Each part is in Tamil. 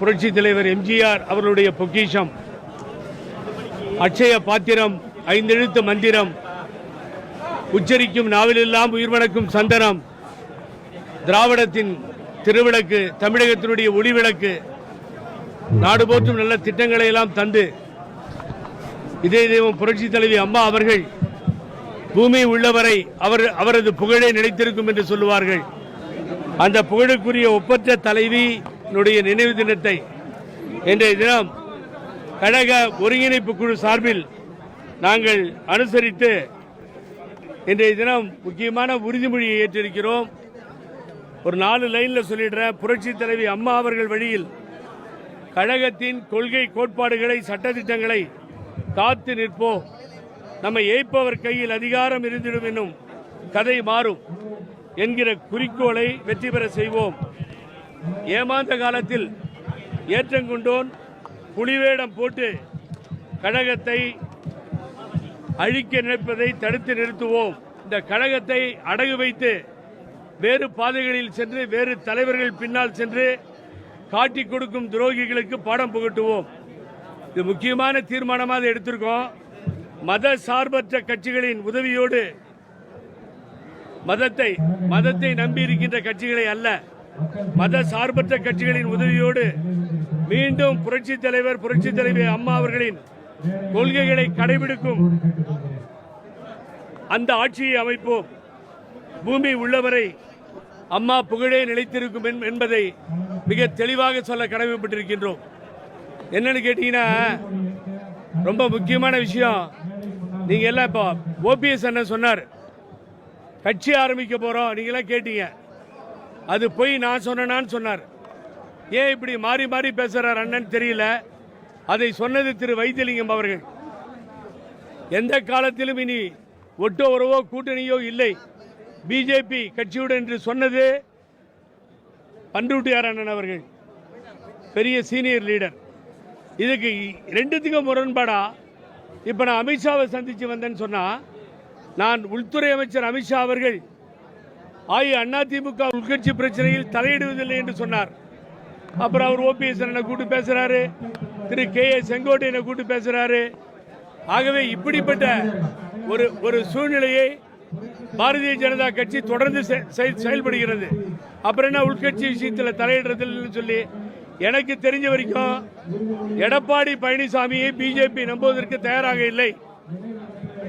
புரட்சி தலைவர் எம்ஜிஆர் அவர்களுடைய பொக்கிஷம் அட்சய பாத்திரம் ஐந்தெழுத்து மந்திரம் உச்சரிக்கும் நாவிலெல்லாம் உயிர்வணக்கும் சந்தனம் திராவிடத்தின் திருவிளக்கு தமிழகத்தினுடைய ஒளிவிளக்கு நாடு போற்றும் நல்ல திட்டங்களை எல்லாம் தந்து இதே தெய்வம் புரட்சி தலைவி அம்மா அவர்கள் பூமி உள்ளவரை அவர் அவரது புகழே நிலைத்திருக்கும் என்று சொல்லுவார்கள். அந்த புகழுக்குரிய ஒப்பற்ற தலைவி நினைவு தினத்தை இன்றைய தினம் கழக ஒருங்கிணைப்பு குழு சார்பில் நாங்கள் அனுசரித்து இன்றைய தினம் முக்கியமான உறுதிமொழியை ஏற்றிருக்கிறோம். ஒரு நாலு லைனில் சொல்லிடுற புரட்சி தலைவி அம்மா அவர்கள் வழியில் கழகத்தின் கொள்கை கோட்பாடுகளை சட்டதிட்டங்களை காத்து நிற்போம். நம்மை ஏய்ப்பவர் கையில் அதிகாரம் இருந்திடும் என்னும் கதை மாறும் என்கிற குறிக்கோளை வெற்றி பெற செய்வோம். ஏமாந்த காலத்தில் ஏற்றங்கொண்டோன் புலிவேடம் போட்டு கழகத்தை அழிக்க நினைப்பதை தடுத்து நிறுத்துவோம். இந்த கழகத்தை அடகு வைத்து வேறு பாதைகளில் சென்று வேறு தலைவர்கள் பின்னால் சென்று காட்டி கொடுக்கும் துரோகிகளுக்கு பாடம் புகட்டுவோம். இது முக்கியமான தீர்மானமாக எடுத்திருக்கோம். மத சார்பற்ற கட்சிகளின் உதவியோடு மதத்தை மதத்தை நம்பி இருக்கின்ற கட்சிகளை அல்ல. மத சார்பற்ற கட்சிகளின் உதவியோடு மீண்டும் புரட்சி தலைவர் புரட்சி தலைவி அம்மா அவர்களின் கொள்கைகளை கடைபிடிக்கும் அந்த ஆட்சியை அமைப்போம். பூமி உள்ளவரை அம்மா புகழே நிலைத்திருக்கும் என்பதை மிக தெளிவாக சொல்ல கடமைப்பட்டிருக்கின்றோம். என்னன்னு கேட்டீங்கன்னா ரொம்ப முக்கியமான விஷயம். நீங்க எல்லாம் இப்போ ஓபிஎஸ் அண்ணன் சொன்னார். கட்சி ஆரம்பிக்க போறோம். நீங்க எல்லாம் கேட்டீங்க. அது போய் நான் சொன்னேனான்னு சொன்னார். ஏன் இப்படி மாறி மாறி பேசுகிறார் அண்ணன் தெரியல. அதை சொன்னது திரு வைத்தியலிங்கம் அவர்கள். எந்த காலத்திலும் இனி ஒட்டோ உறவோ கூட்டணியோ இல்லை. பிஜேபி கட்சியுடன் என்று சொன்னது பண்ருட்டியார் அண்ணன் அவர்கள். பெரிய சீனியர் லீடர். இதுக்கு ரெண்டுத்துக்கும் முரண்பாடா? இப்போ நான் அமித்ஷாவை சந்தித்து வந்தேன்னு சொன்னால் நான் உள்துறை அமைச்சர் அமித்ஷா அவர்கள் ஆயி உள்கட்சி பிரச்சனையில் தலையிடுவதில்லை என்று சொன்னார். அப்புறம் அவர் ஓபிஎஸ் என்ன கூட்டு பேசுறாரு. திரு கே ஏ செங்கோட்டையனை கூட்டு பேசுறாரு. ஆகவே இப்படிப்பட்ட ஒரு ஒரு சூழ்நிலையை பாரதிய ஜனதா கட்சி தொடர்ந்து செ- செ- செயல்படுகிறது. அப்புறம் என்ன உள்கட்சி விஷயத்தில் தலையிடுறதில்லைன்னு சொல்லி எனக்கு தெரிஞ்ச வரைக்கும் எடப்பாடி பழனிசாமியை பிஜேபி நம்புவதற்கு தயாராக இல்லை.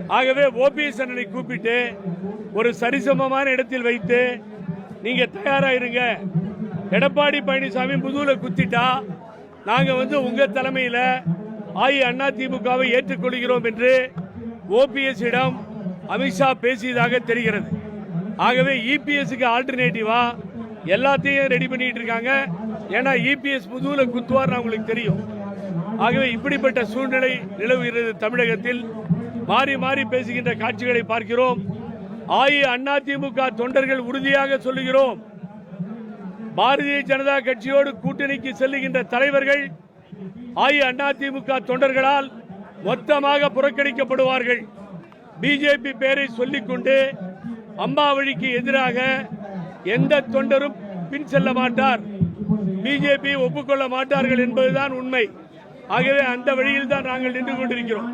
ஆகவே ஓபிஎஸ் அண்ணனை கூப்பிட்டு ஒரு சரிசமமான இடத்தில் வைத்து நீங்க தயாரா இருங்க எடப்பாடி பழனிசாமி முதுகுல குத்திட்டா நாங்க வந்து உங்க தலைமையில ஆயி அண்ணா திமுகவை ஏற்றுக்கொள்கிறோம் என்று ஓபிஎஸ் இடம் அமித்ஷா பேசியதாக தெரிகிறது. ஆகவே இபிஎஸ்க்கு ஆல்டர்னேட்டிவா எல்லாத்தையும் ரெடி பண்ணிட்டு இருக்காங்க ஏன்னா இபிஎஸ் முதுகுல குத்துவார்னு உங்களுக்கு தெரியும். ஆகவே இப்படிப்பட்ட சூழ்நிலை நிலவுகிறது தமிழகத்தில். மாறி மாறி பேசுகின்ற காட்சிகளை பார்க்கிறோம். ஆயி தொண்டர்கள் உறுதியாக சொல்லுகிறோம். பாரதிய ஜனதா கட்சியோடு கூட்டணிக்கு செல்லுகின்ற தலைவர்கள் ஆயி தொண்டர்களால் மொத்தமாக புறக்கணிக்கப்படுவார்கள். பிஜேபி பெயரை சொல்லிக்கொண்டு அம்மா வழிக்கு எதிராக எந்த தொண்டரும் பின் செல்ல மாட்டார். பிஜேபி ஒப்புக்கொள்ள மாட்டார்கள் என்பதுதான் உண்மை. ஆகவே அந்த வழியில் தான் நாங்கள் நின்று கொண்டிருக்கிறோம்.